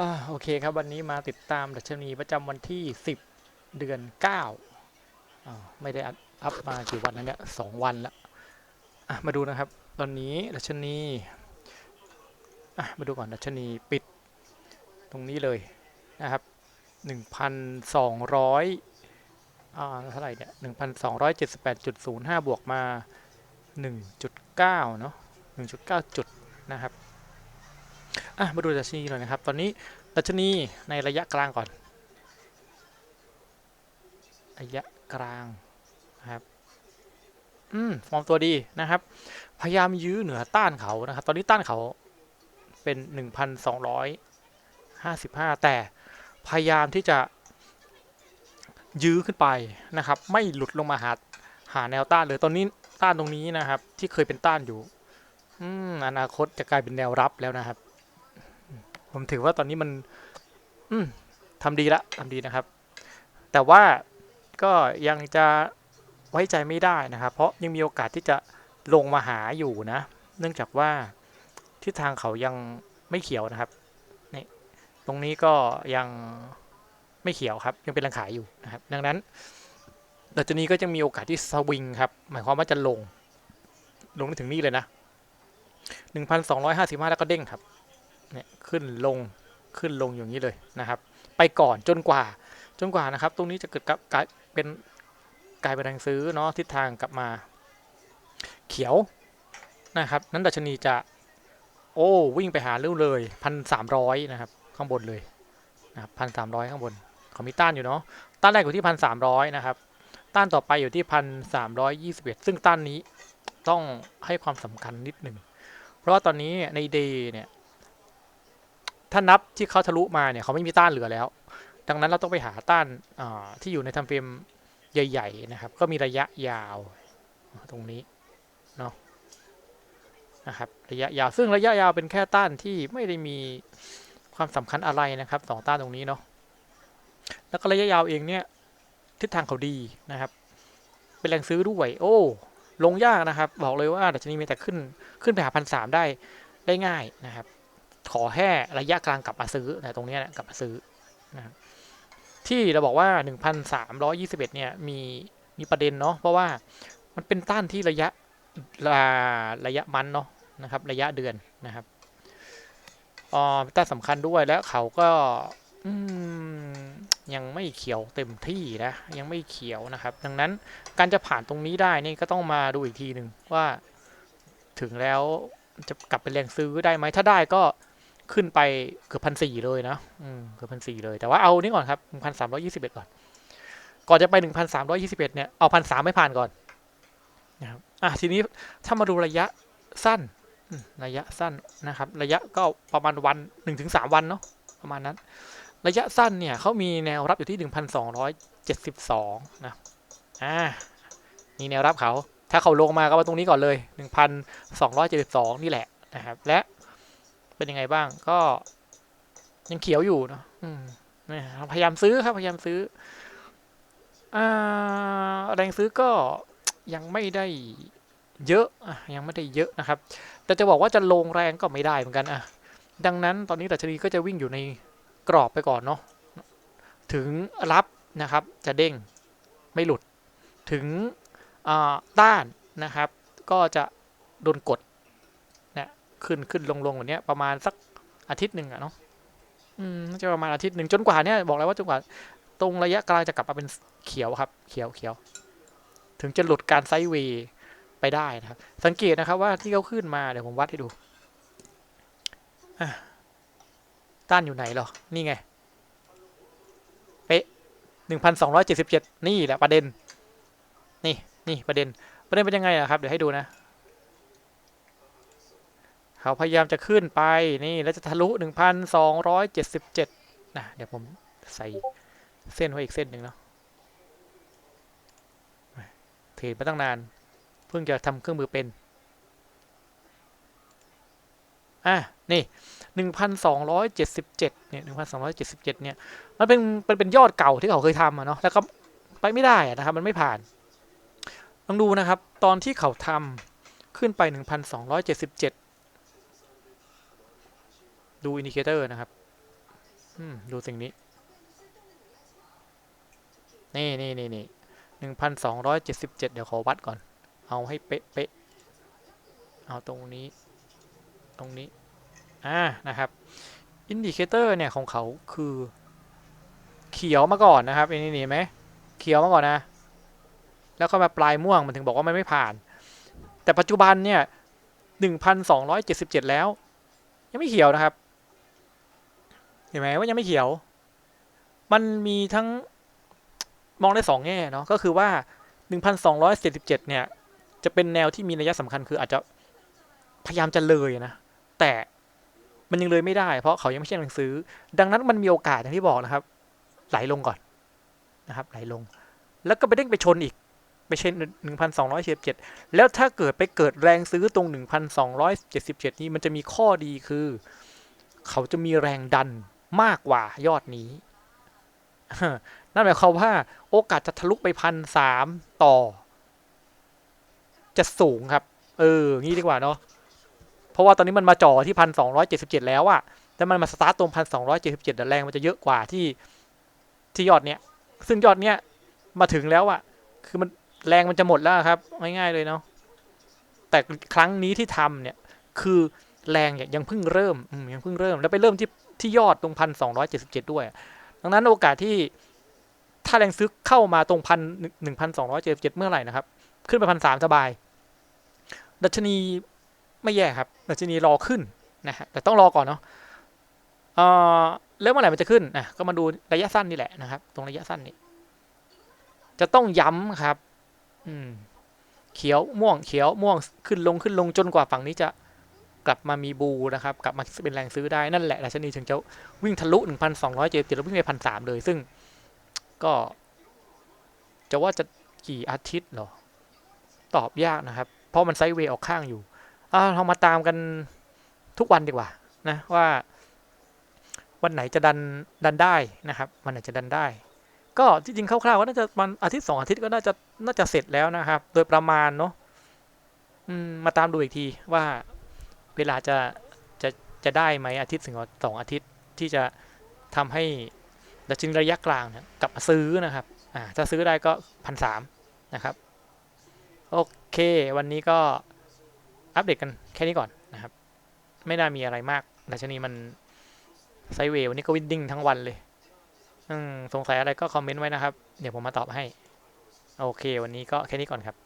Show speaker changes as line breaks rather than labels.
อ่าโอเคครับวันนี้มาติดตามดัชนีประจำวันที่ 10 เดือน9อ่าไม่ได้อัพมากี่วันแล้วเนี่ยสองวันแล้วอะมาดูนะครับ ตอนนี้ดัชนีอะมาดูก่อนดัชนีปิดตรงนี้เลยนะครับ 1,200อ่าเท่าไหร่เนี่ย1,278.05 บวกมา 1.9 เนาะ1.9 จุดนะครับ อะมาดูดัชนีหน่อยนะครับ ตอนนี้ดัชนีในระยะกลางก่อน ระยะกลางนะครับอืมฟอร์มตัวดีนะครับ พยายามยื้อเหนือต้านเขานะครับ ตอนนี้ต้านเขาเป็น 1,255 แต่พยายามที่จะยื้อขึ้นไปนะครับ ไม่หลุดลงมาหาหาแนวต้านเลยตอนนี้ต้านตรงนี้นะครับ ที่เคยเป็นต้านอยู่ อืมอนาคตจะกลายเป็นแนวรับแล้วนะครับ ผมถือว่าตอนนี้มัน อืมทำดีละทำดีนะครับ แต่ว่าก็ยังจะไว้ใจไม่ได้นะครับ เพราะยังมีโอกาสที่จะลงมาหาอยู่นะ เนื่องจากว่าทิศทางเขายังไม่เขียวนะครับนี่ตรงนี้ก็ยังไม่เขียวครับ ยังเป็นแรงขายอยู่นะครับ ดังนั้นดัชนีก็จะมีโอกาสที่สวิงครับ หมายความว่าจะลง ลงไปถึงนี่เลยนะ 1,255 แล้วก็เด้งครับ เนี่ยขึ้นลงขึ้นลงอย่างนี้เลยนะครับ ไปก่อนจนกว่าจนกว่านะครับ ตรงนี้จะเกิดกลายเป็นกลายเป็นแรงซื้อเนาะทิศทางกลับมา เขียวนะครับ นั้นดัชนีจะโอ้วิ่งไปหาเร็วเลยพันสามร้อยนะครับ ข้างบนเลยนะครับพันสามร้อยข้างบนเขามีต้านอยู่เนาะต้านแรกอยู่ที่พันสามร้อยนะครับ ต้านต่อไปอยู่ที่พันสามร้อยยี่สิบเอ็ดซึ่งต้านนี้ต้องให้ความสำคัญนิดหนึ่ง เพราะว่าตอนนี้ในเดย์เนี่ย ถ้านับที่เขาทะลุมาเนี่ยเขาไม่มีต้านเหลือแล้ว ดังนั้นเราต้องไปหาต้านที่อยู่ในทำเฟรมใหญ่ๆนะครับ ก็มีระยะยาวตรงนี้เนาะนะครับระยะยาวซึ่งระยะยาวเป็นแค่ต้านที่ไม่ได้มีความสำคัญอะไรนะครับสองต้านตรงนี้เนาะแล้วก็ระยะยาวเองเนี่ยทิศทางเขาดีนะครับ เป็นแรงซื้อด้วย โอ้ลงยากนะครับ บอกเลยว่าดัชนีมีแต่ขึ้นขึ้นไปหาพันสามได้ได้ง่ายนะครับ ขอแค่ระยะกลางกลับมาซื้อนะตรงนี้ยนะกลับมาซื้อนะครับที่เราบอกว่า 1,321 เนี่ยมีมีประเด็นเนาะเพราะว่ามันเป็นต้านที่ระยะระระยะมันเนาะนะครับ ระยะเดือนนะครับอ๋อต้านสำคัญด้วยแล้วเขาก็ยังไม่เขียวเต็มที่นะยังไม่เขียวนะครับ ดังนั้นการจะผ่านตรงนี้ได้นี่ก็ต้องมาดูอีกทีหนึ่งว่า ถึงแล้วจะกลับเป็นแรงซื้อได้ไหมถ้าได้ก็ ขึ้นไปเกือบพันสี่เลยนะอืมเกือบพันสี่เลย แต่ว่าเอานี่ก่อนครับหนึ่งพันสามร้อยี่สิบเอ็ดก่อน ก่อนจะไปหนึ่งพันสามร้อยี่สิบเอ็ดเนี่ย เอาพันสามไม่ผ่านก่อนนะครับ อะทีนี้ถ้ามาดูระยะสั้น ระยะสั้นนะครับ ระยะก็ประมาณวันหนึ่งถึงสามวันเนาะ ประมาณนั้น ระยะสั้นเนี่ยเขามีแนวรับอยู่ที่หนึ่งพันสองร้อยเจ็ดสิบสองนะ อ่า นี่แนวรับเขา ถ้าเขาลงมาก็มาตรงนี้ก่อนเลยหนึ่งพันสองร้อยเจ็ดสิบสองนี่แหละนะครับ และ เป็นยังไงบ้าง ก็ยังเขียวอยู่เนาะพยายามซื้อครับ พยายามซื้ออ่าแรงซื้อก็ยังไม่ได้เยอะอะยังไม่ได้เยอะนะครับ แต่จะบอกว่าจะลงแรงก็ไม่ได้เหมือนกันอะ ดังนั้นตอนนี้ดัชนีก็จะวิ่งอยู่ในกรอบไปก่อนเนาะ ถึงรับนะครับ จะเด้งไม่หลุด ถึงต้านนะครับ ก็จะโดนกด ขึ้นขึ้นลงลงแบบเนี้ยประมาณสักอาทิตย์หนึ่งอะเนาะอืมจะประมาณอาทิตย์หนึ่งจนกว่าเนี้ยบอกแล้วว่าจนกว่า ตรงระยะกลางจะกลับมาเป็นเขียวครับ เขียวเขียว ถึงจะหลุดการไซด์เวย์ไปได้นะครับ สังเกตนะครับว่าที่เขาขึ้นมาเดี๋ยวผมวัดให้ดูต้านอยู่ไหนหรอ นี่ไง เป๊ะหนึ่งพันสองร้อยเจ็ดสิบเจ็ดนี่แหละประเด็น นี่นี่ประเด็น ประเด็นเป็นยังไงอะครับ เดี๋ยวให้ดูนะ เขาพยายามจะขึ้นไปนี่แล้วจะทะลุ 1,277 นะ เดี๋ยวผมใส่เส้นไว้อีกเส้นหนึ่งเนาะเทรดมาตั้งนาน เพิ่งจะทำเครื่องมือเป็น อะ นี่ 1,277 เนี่ย1,277 เนี่ย มันเป็นเป็นเป็นยอดเก่าที่เขาเคยทำอะเนาะ แล้วก็ไปไม่ได้อะนะครับ มันไม่ผ่าน ลองดูนะครับ ตอนที่เขาทำขึ้นไป 1,277 ดูอินดิเคเตอร์นะครับดูสิ่งนี้ นี่นี่นี่นี่หนึ่งพันสองร้อยเจ็ดสิบเจ็ดเดี๋ยวขอวัดก่อน เอาให้เป๊ะเป๊ะเอาตรงนี้ ตรงนี้ อ่า นะครับ อินดิเคเตอร์เนี่ยของเขาคือ เขียวมาก่อนนะครับอันนี้เห็นไหม เขียวมาก่อนนะ แล้วก็มาปลายม่วงมันถึงบอกว่ามันไม่ผ่าน แต่ปัจจุบันเนี่ยหนึ่งพันสองร้อยเจ็ดสิบเจ็ดแล้ว ยังไม่เขียวนะครับ เห็นไหมว่ายังไม่เขียว มันมีทั้งมองได้สองแง่เนาะก็คือว่า 1,277 เนี่ย จะเป็นแนวที่มีนัยสำคัญคืออาจจะพยายามจะเลยนะ แต่มันยังเลยไม่ได้ เพราะเขายังไม่ใช่หนังสือ ดังนั้นมันมีโอกาสอย่างที่บอกนะครับ ไหลลงก่อนนะครับ ไหลลง แล้วก็ไปเด้งไปชนอีกไปเช่น1,277 แล้วถ้าเกิดไปเกิดแรงซื้อตรง 1,277 นี้มันจะมีข้อดีคือ เขาจะมีแรงดัน มากกว่ายอดนี้ นั่นหมายความว่า โอกาสจะทะลุไปพันสามต่อ จะสูงครับ เออ งี้ดีกว่าเนาะเพราะว่าตอนนี้มันมาจ่อที่พันสองร้อยเจ็ดสิบเจ็ดแล้วอะแต่มันมาสตาร์ตตรงพันสองร้อยเจ็ดสิบเจ็ดแรงมันจะเยอะกว่าที่ที่ยอดเนี้ย ซึ่งยอดเนี้ยมาถึงแล้วอะคือมันแรงมันจะหมดแล้วครับ ง่ายๆเลยเนาะ แต่ครั้งนี้ที่ทำเนี่ย คือแรงเนี่ยยังเพิ่งเริ่มอืมยังเพิ่งเริ่ม แล้วไปเริ่มที่ ที่ยอดตรงพันสองร้อยเจ็ดสิบเจ็ดด้วย ดังนั้นโอกาสที่ถ้าแรงซื้อเข้ามาตรงพันหนึ่งพันสองร้อยเจ็ดสิบเจ็ดเมื่อไหร่นะครับ ขึ้นไปพันสามสบาย ดัชนีไม่แย่ครับ ดัชนีรอขึ้นนะฮะแต่ต้องรอก่อนเนาะเอ่อแล้วเมื่อไหร่มันจะขึ้นอะก็มาดูระยะสั้นนี่แหละนะครับ ตรงระยะสั้นนี้จะต้องย้ำครับ อืม เขียวม่วงเขียวม่วงขึ้นลงขึ้นลงจนกว่าฝั่งนี้จะ กลับมามีบูนะครับ กลับมาเป็นแรงซื้อได้นั่นแหละดัชนีถึงจะวิ่งทะลุ 1,277แล้ววิ่งไปพันสามเลย ซึ่งก็จะว่าจะกี่อาทิตย์หรอ ตอบยากนะครับ เพราะมันไซด์เวย์ออกข้างอยู่อ่าเรามาตามกันทุกวันดีกว่านะว่า วันไหนจะดันดันได้นะครับ วันไหนจะดันได้ ก็จริงๆคร่าวๆก็น่าจะมันอาทิตย์สองอาทิตย์ก็น่าจะน่าจะเสร็จแล้วนะครับ โดยประมาณเนาะมมาตามดูอีกทีว่า เวลาจะจะจะได้ไหมอาทิตย์ถึงสองอาทิตย์ที่จะทำให้ดัชนีระยะกลางเนี่ยกลับมาซื้อนะครับอ่าถ้าซื้อได้ก็พันสามนะครับ โอเค วันนี้ก็อัปเดตกันแค่นี้ก่อนนะครับ ไม่น่ามีอะไรมากดัชนีมันไซเววันนี้ก็วินดิ้งทั้งวันเลย อืมสงสัยอะไรก็คอมเมนต์ไว้นะครับ เดี๋ยวผมมาตอบให้ โอเค วันนี้ก็แค่นี้ก่อนครับ